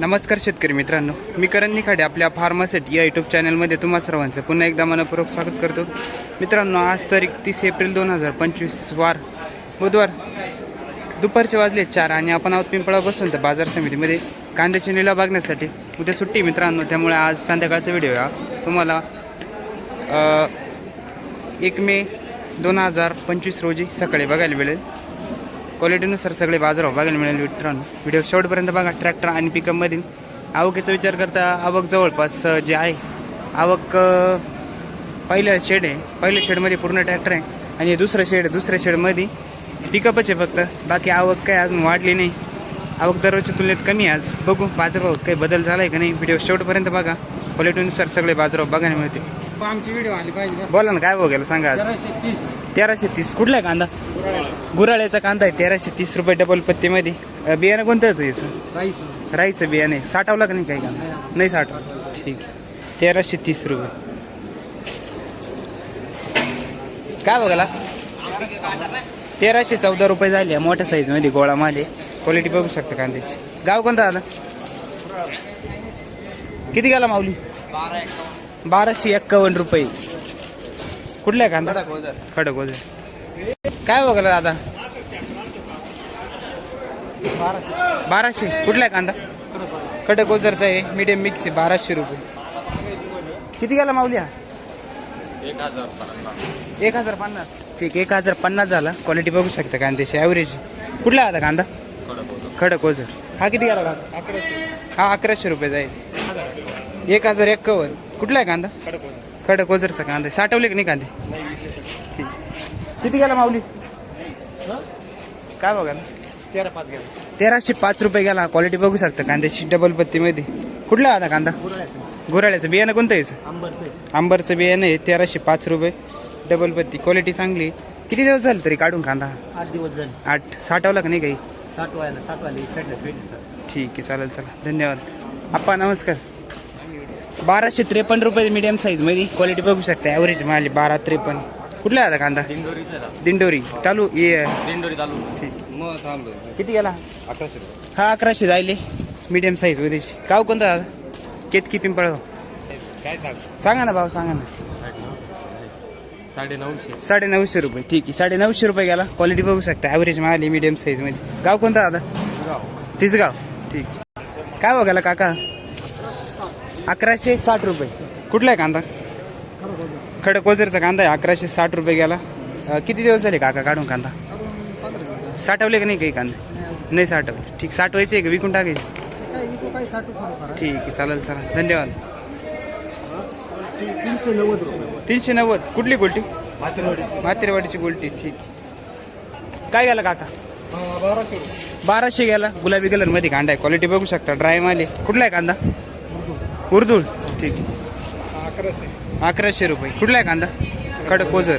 नमस्कार शेतकरी मित्रांनो मी करण निखाडे आपल्या फार्मासेट या यूट्यूब चॅनलमध्ये तुम्हा सर्वांचं पुन्हा एकदा मनपूर्वक स्वागत करतो. मित्रांनो आज तारीख तीस एप्रिल दोन हजार पंचवीस वार बुधवार दुपारचे वाजले चार आणि आपण आहोत पिंपळा बसून तर बाजार समितीमध्ये. कांद्याची निला बघण्यासाठी उद्या सुट्टी मित्रांनो त्यामुळे आज संध्याकाळचा व्हिडिओ हा. तुम्हाला एक मे दोन हजार पंचवीस रोजी सकाळी बघायला मिळेल. क्वालिटीनुसार सगळे बाजारभाव बघायला मिळेल मित्रांनो. व्हिडिओ शेवटपर्यंत बघा ट्रॅक्टर आणि पिकअपमधील आवकेचा विचार करता आवक जवळपास जे आहे आवक पहिल्या शेड आहे. पहिल्या शेडमध्ये पूर्ण ट्रॅक्टर आहे. आणि दुसरं शेड दुसऱ्या शेडमध्ये पिकअपच आहे फक्त. बाकी आवक काय अजून वाढली नाही. आवक दररोजच्या तुलनेत कमी आहे आज. बघू बाजारभाव काही बदल झाला आहे का नाही? व्हिडिओ शेवटपर्यंत बघा. क्वालिटीनुसार सगळे बाजारभाव बघायला मिळते आमची व्हिडिओ आली पाहिजे बरं. बोला ना काय बघायला सांगा आज? तेराशे तीस. तेराशे तीस. कुठला आहे कांदा? गुराळ्याचा कांदा आहे तेराशे तीस रुपये डबल पत्तीमध्ये. अ, बियाणं कोणतं आहे तुझं राईचं. राईचं बियाणं आहे. साठवलं का नाही काही कांदा? नाही. साठवलं. ठीक आहे. तेराशे तीस रुपये. काय बघाला तेराशे चौदा रुपये झाले आहे, मोठ्या साईजमध्ये गोळा माले क्वालिटी बघू शकता कांद्याची. गाव कोणता आला किती गेला माऊली? बाराशे एक्कावन्न रुपये. कुठला आहे कांदा? खडक वजन काय बघाला दादा बाराशे. कुठला आहे कांदा? खडक ओझरचा आहे. मीडियम मिक्स आहे. बाराशे रुपये. किती गेला माऊली हा? एक हजार पन्नास. ठीक एक हजार पन्नास झाला. क्वालिटी बघू शकता कांद्याची ॲव्हरेज कुठला आता कांदा? खडक ओझर हा किती गेला कांदा? हा अकराशे रुपये जाईल. एक हजार एक्कावन्न. कुठला आहे कांदा? खडक ओझरचा कांदा आहे. साठवले की नाही कांदे? ठीक किती गेला माऊली? काय बघा तेरा पाच गेला. तेराशे पाच रुपये गेला. क्वालिटी बघू शकता कांद्याची. डबल पत्तीमध्ये कुठला आता कांदा? गुराळ्याचं. बियाणं कोणतं यायचं आंबरचं बियाणं आहे. तेराशे पाच रुपये. डबल पत्ती. क्वालिटी चांगली किती दिवस झाले तरी काढून कांदा? आठ दिवस झाले. आठ. साठवला का नाही काही? साठ व्हायला साठ वाले चढलं भेटलं ठीक आहे. चालेल चला धन्यवाद. आप्पा नमस्कार. बाराशे त्रेपन्न रुपये मीडियम साईजमध्ये क्वालिटी बघू शकता. ॲव्हरेज माली बारा त्रेपन्न. कुठला आता कांदा? दिंडोरी. चालू ये. दिंडोरी चालू. किती गेला? अकराशे हा अकराशे जायले. मीडियम साईजमध्ये. गाव कोणतं दादा? केतकी पिंपळगाव. काय सांग? सांगा ना भाव सांगा ना. साडे नऊशे साडे नऊशे. रुपये. ठीक आहे. साडे नऊशे रुपये गेला. क्वालिटी बघू शकता. ॲव्हरेज माल मीडियम साईजमध्ये. गाव कोणतं दादा? तिसगाव. ठीक. काय बघायला काका? अकराशे साठ रुपये. कुठला आहे कांदा? खडक वजरचा कांदा आहे. अकराशे साठ रुपये गेला. किती दिवस झाले काका काढून कांदा? साठवले का नाही काही कांदे? नाही साठवले. ठीक साठवायचे आहे का? विकून टाकायचे? साठ ठीक आहे चालेल चला. धन्यवाद. तीनशे नव्वद. रुपये तीनशे नव्वद कुठली गोल्टी? मातेवाडी मातेरवाडीची गोल्टी. ठीक. काय गेला काका? बाराशे. रुपये बाराशे गेला. गुलाबी कलरमध्ये कांदा आहे. क्वालिटी बघू शकता. ड्राय माल आहे. कुठला आहे कांदा? उर्दूळ ठीक. अकराशे. अकराशे रुपये. कुठला आहे कांदा? कडक कोजर.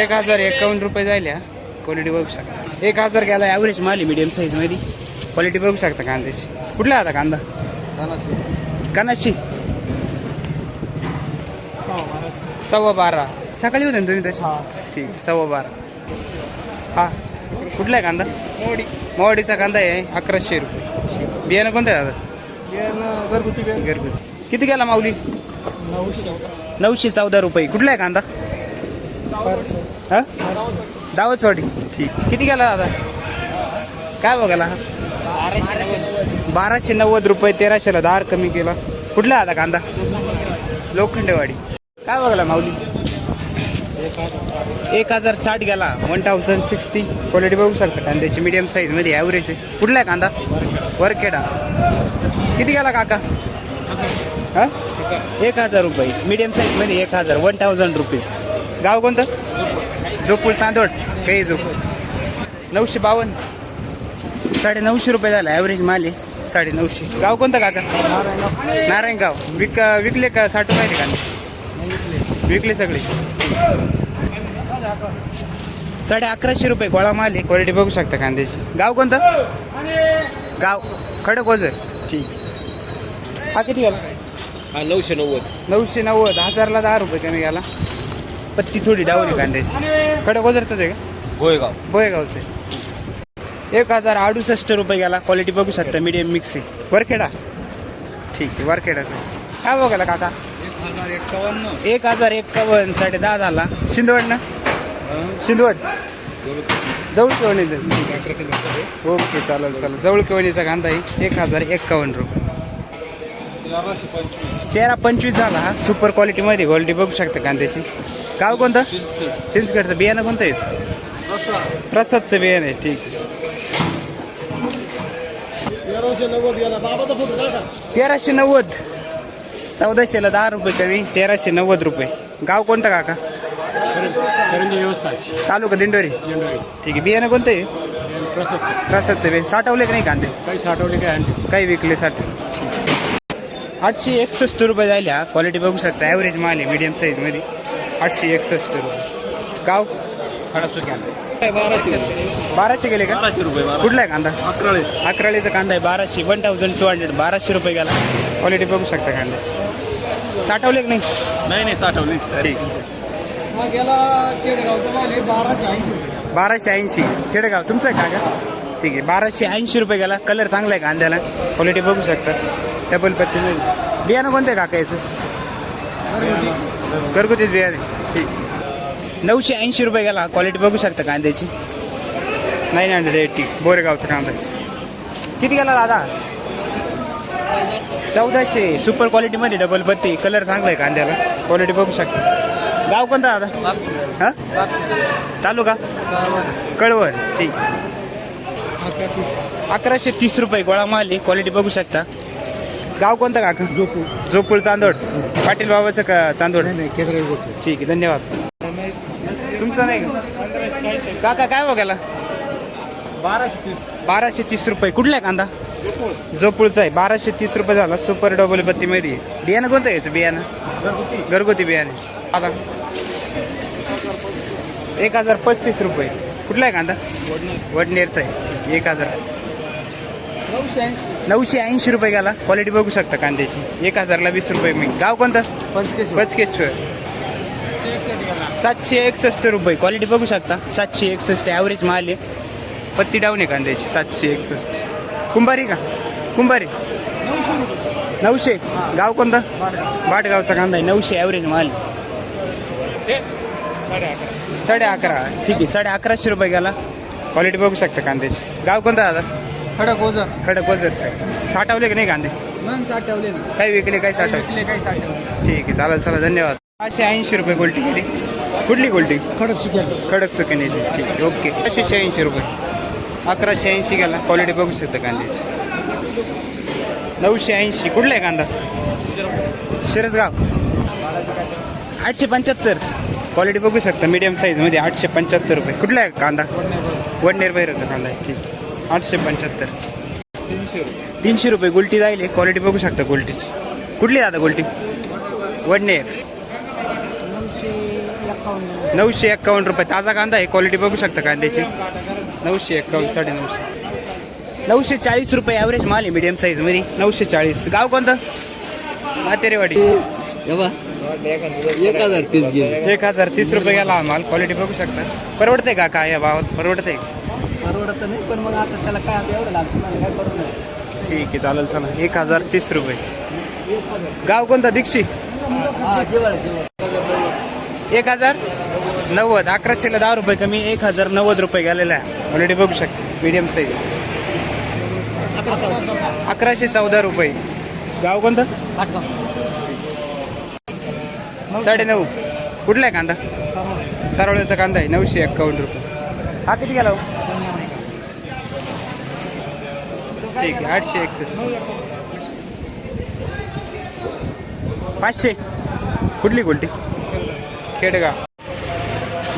एक हजार एकावन्न रुपये जायला. क्वालिटी बघू शकता. एक हजार गेला ॲव्हरेज माल मीडियम साईजमध्ये. क्वालिटी बघू शकता कांद्याची. कुठला आहे आता कांदा? कानाशी सव्वा बारा. सकाळी होते ना तुम्ही तसे? ठीक सव्वा बारा. हा. कुठला आहे कांदा? मोडी मोवाडीचा कांदा आहे अकराशे रुपये. बियाणं कोणतं आहे दादा? घरगुती घरगुती. किती गेला माऊली? नऊशे नऊशे चौदा रुपये. कुठला आहे कांदा? हा? दावचवाडी. ठीक. किती गेला दादा? काय बघायला? बाराशे नव्वद रुपये तेराशेला दहा कमी केला. कुठला आता कांदा? लोखंडेवाडी. काय बघायला माऊली? एक हजार साठ गेला. वन थाउजंड सिक्स्टी क्वालिटी बघू शकता कांद्याची. मीडियम साईजमध्ये ॲव्हरेज आहे. कुठला आहे कांदा? वरखेडा. किती गेला काका? हां? एक हजार रुपये. मिडियम साईजमध्ये एक हजार. वन थाउजंड रुपीज गाव कोणतं? जोपूर चांदोड काही जोपूर नऊशे बावन्न. साडे नऊशे रुपये झाला. ॲव्हरेज माल आहे. साडे नऊशे गाव कोणतं काका? नारायणगाव. विक विकले का? साठून राहिले का? विकले सगळे. साडे अकराशे रुपये गोळा माल आहे. क्वालिटी बघू शकता कांद्याची. गाव कोणतं? गाव. खडक ओझर ठीक. हा किती गेला? हा नऊशे नव्वद. नऊशे नव्वद. हजारला दहा रुपये कमी गेला. पत्ती थोडी डावली कांद्याची. खडक ओझरच आहे का? गोयगाव. बोयगावचे एक हजार अडुसष्ट रुपये गेला. क्वालिटी बघू शकता. मीडियम मिक्स आहे. वरखेडा. ठीक आहे वारखेडाचं काय बघायला काका? एक हजार एक्कावन्न एक हजार एक्कावन्न साडे दहा झाला. शिंदवड ना? शिंदवड? जवळ केवणी ओके चालेल चालेल. जवळ केवणीचा कांदा आहे. एक हजार एक्कावन्न रुपये. तेरा पंचवीस झाला हा. सुपर क्वालिटीमध्ये क्वालिटी बघू शकता कांद्याची. गाव कोणतं? चिंचगडचं बियाणं कोणतं आहे? प्रसादचं बियाणं आहे. ठीक आहे. तेराशे नव्वद. चौदाशेला दहा रुपये कमी. तेराशे नव्वद रुपये. गाव कोणतं काका? तालुका दिंडोरी. ठीक आहे. बियाणं कोणतं आहे? प्रसाद प्रसादचं बियाणं. साठवले की नाही कांदे? काही साठवले काय काही विकले साठ आठशे एकसष्ट रुपये जायला हा क्वालिटी बघू शकता ॲव्हरेज माल आहे मीडियम साईजमध्ये आठशे एकसष्ट रुपये. गाव? बाराशे बाराशे. गेले का? बाराशे रुपये कुठला आहे कांदा? अकराळे. अकराळीचा कांदा आहे बाराशे. वन थाउजंड टू हंड्रेड बाराशे रुपये गेला. क्वालिटी बघू शकता कांद्याची साठवले की नाही? नाही नाही साठवले. ठीक. हा बाराशे ऐंशी रुपये. बाराशे ऐंशी. खेडेगाव तुमचं आहे का का ठीक आहे बाराशे ऐंशी रुपये गेला. कलर चांगला आहे कांद्याला. क्वालिटी बघू शकता. डबल पत्तीमध्ये बियाणं कोणतं आहे काका याचं? घरगुतीच बियाणे ठीक. नऊशे ऐंशी रुपये गेला. क्वालिटी बघू शकता कांद्याची. नाईन हंड्रेड एट्टी बोरेगावचा कांदा किती गेला दादा? चौदाशे. सुपर क्वालिटीमध्ये डबल पत्ती. कलर चांगला आहे कांद्याला. क्वालिटी बघू शकता. गाव कोणतं दादा? हां? चालू का कळवण. ठीक. अकराशे तीस रुपये गोळा माल क्वालिटी बघू शकता. गाव कोणतं काका? जोपू जोपूळ चांदोड पाटील बाबाचं का चांदोड ठीक आहे धन्यवाद. तुमचं नाही का? काका काय बघायला बाराशे तीस. बाराशे तीस रुपये. कुठला आहे कांदा? जोपूळचा आहे. बाराशे तीस रुपये झाला. सुपर डबल बत्तीमध्ये. बियाणं कोणतं यायचं बियाणं? घरगुती. घरगुती बियाणे. आता एक हजार पस्तीस रुपये. कुठला आहे कांदा? वडनेरचा आहे. एक हजार. नऊशे ऐंशी. नऊशे ऐंशी रुपये गेला क्वालिटी बघू शकता कांद्याची. एक हजारला वीस रुपये मी गाव कोणतं? पंचवीस बचकेश्वर सातशे एकसष्ट रुपये. क्वालिटी बघू शकता. सातशे एकसष्ट ॲव्हरेज माल आहे. पत्ती डाऊन आहे कांद्याची. सातशे एकसष्ट. कुंभारी का? कुंभारी. नऊशे. गाव कोणतं? बाटगावचा कांदा आहे. नऊशे ॲव्हरेज माल साडे अकरा साडे अकरा. ठीक आहे. साडे अकराशे रुपये गेला क्वालिटी बघू शकता कांद्याची. गाव कोणतं दादा? खडक ओझर. खडक वजरचं साठवले की नाही कांदे? मग साठवले ना. काही विकले काही साठवले? विकले काही साठवले. ठीक आहे चालेल चला धन्यवाद. पाचशे ऐंशी रुपये गोल्टी गेली कुठली गोल्टी? खडक शिकेल खडक चुकीनेची ठीक आहे ओके. पाचशे ऐंशी रुपये. अकराशे ऐंशी गेला. क्वालिटी बघू शकता कांद्याची नऊशे ऐंशी. कुठला आहे कांदा? शिरसगाव. आठशे पंच्याहत्तर. क्वालिटी बघू शकता. मीडियम साईजमध्ये आठशे पंच्याहत्तर रुपये. कुठला आहे कांदा? वडनेर बैराचा कांदा आहे. ठीक आठशे पंच्याहत्तर. तीनशे रुपये तीनशे रुपये गुलटी जाईल क्वालिटी बघू शकता गुलटीची. कुठली दादा गुलटी? वडनेर. नऊशे एक्कावन्न रुपये. ताजा कांदा आहे. क्वालिटी बघू शकता कांद्याची. नऊशे एक्कावन्न साडे नऊशे नऊशे चाळीस रुपये ॲव्हरेज माल आहे मीडियम साईजमध्ये नऊशे चाळीस. गाव कोणतं? मातेरेवाडी एक हजार तीस एक हजार तीस रुपये गेला हा माल. क्वालिटी बघू शकता. परवडते का काय या भावात? परवडते परवडत नाही पण मग आता त्याला काय आता एवढं लागतं मला काय परवडत ठीक आहे चालेल चला. एक हजार तीस रुपये. गाव कोणतं? दीक्षी हा जेवळ जेवळ. एक हजार नव्वद. अकराशेला दहा रुपये कमी एक हजार नव्वद रुपये गेलेला आहे. ऑलरेडी बघू शकता मीडियम साईज अकराशे चौदा रुपये. गाव कोणतं? साडे नऊ कुठला आहे कांदा? सरवळ्याचा कांदा आहे नऊशे एक्कावन्न रुपये. हा किती गेला हो? ठीक आहे आठशे एकसष्ट. पाचशे. कुठली कुठली खेडगाव.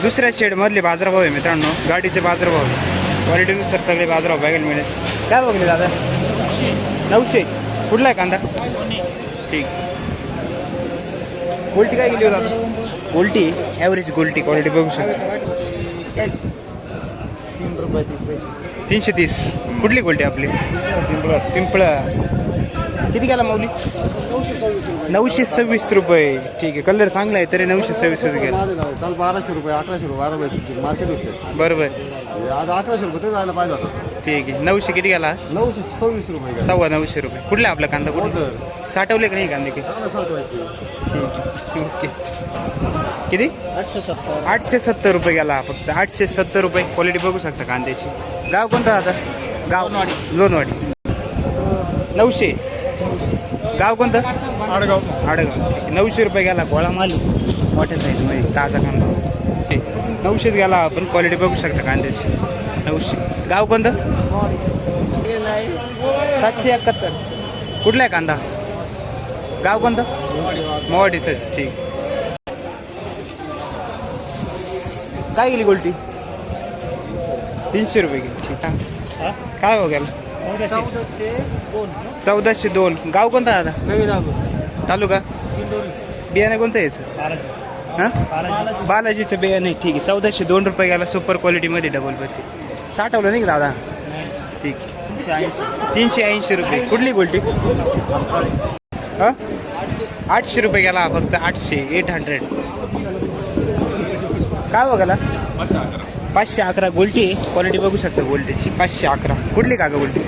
दुसऱ्या शेडमधले बाजारभाव आहे मित्रांनो. गाडीचे बाजारभाव. क्वालिटीनुसार सगळे बाजारभाव बघायला मिळेल. काय बघले दादा? नऊशे. कुठला आहे कांदा? ठीक. गोल्टी काय गेली हो दादा? गोल्टी? ॲव्हरेज गोल्टी क्वालिटी बघू शकतो. तीन रुपये तीस पैसे. तीनशे तीस. कुठली गोल्टी आपली? पिंपळ. पिंपळ. किती गेला माऊली? नऊशे सव्वीस रुपये. ठीक आहे. कलर चांगला आहे तरी नऊशे सव्वीस गेला. काल बाराशे रुपये अकराशे रुपये बारा रुपये. मार्केट होते. बरोबर. आज अकराशे रुपये तरी जायला पाहिजे होता. ठीक आहे. नऊशे किती गेला? नऊशे सव्वीस रुपये सव्वा नऊशे रुपये. कुठला आपला कांदा? कुठला. साठवले का नाही कांदे की? ठीक आहे. ओके. किती? आठशे सत्तर. आठशे सत्तर रुपये गेला फक्त. आठशे सत्तर रुपये. क्वालिटी बघू शकता कांद्याची. गाव कोणतं आता? गाव. लोणवाडी. लोणवाडी. नऊशे. गाव कोणतं? आडगाव. आडगाव. नऊशे रुपये गेला गोळा माल. मोठ्या साईजमध्ये ताजा कांदा. ठीक. नऊशेच गेला आपण क्वालिटी बघू शकता कांद्याची. नऊशे. गाव कोणतं? सातशे एकाहत्तर. कुठला आहे कांदा? गाव कोणतं? मोवाडीचं ठीक. काय गेली गोल्टी? तीनशे रुपये गेली. ठीक. आहे काय हो गेला? चौदाशे. दोन. गाव कोणतं आलो तालुका? बियाणे कोणतं यायचं हां? बालाजी. बालाजीचं बियाणे आहे, ठीक आहे. चौदाशे दोन रुपये गेला. सुपर क्वालिटीमध्ये डबल पत्ती साठवलं नाही का दादा? ठीक. तीनशे ऐंशी रुपये. कुठली गोल्टी? हां? आठशे रुपये गेला फक्त आठशे एट हंड्रेड काय बघाला पाचशे अकरा. गोल्टी क्वालिटी बघू शकता गोल्टीची. पाचशे अकरा. कुठली का गोल्टी?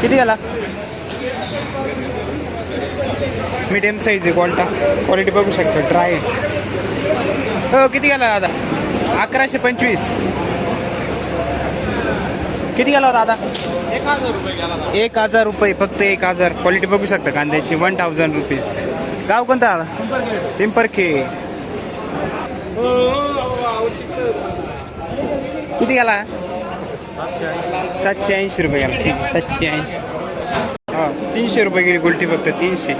किती गेला? मीडियम साईज आहे क्वालिटा क्वालिटी बघू शकता. ड्राय हो किती गेला दादा? अकराशे पंचवीस. किती गेला होता दादा एक हजार रुपये फक्त एक हजार. क्वालिटी बघू शकता कांद्याची. वन थाउजंड रुपीज गाव कोणतं पिंपरखे किती गेला? सातशे ऐंशी रुपये गेला. ठीक आहे सातशे ऐंशी. हा तीनशे रुपये गेली गोल्टी फक्त तीनशे.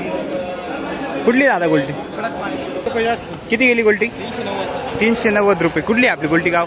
कुठली दादा गोल्टी? किती गेली गोल्टी? तीनशे नव्वद. रुपये. कुठली आपली गोल्टी गाव?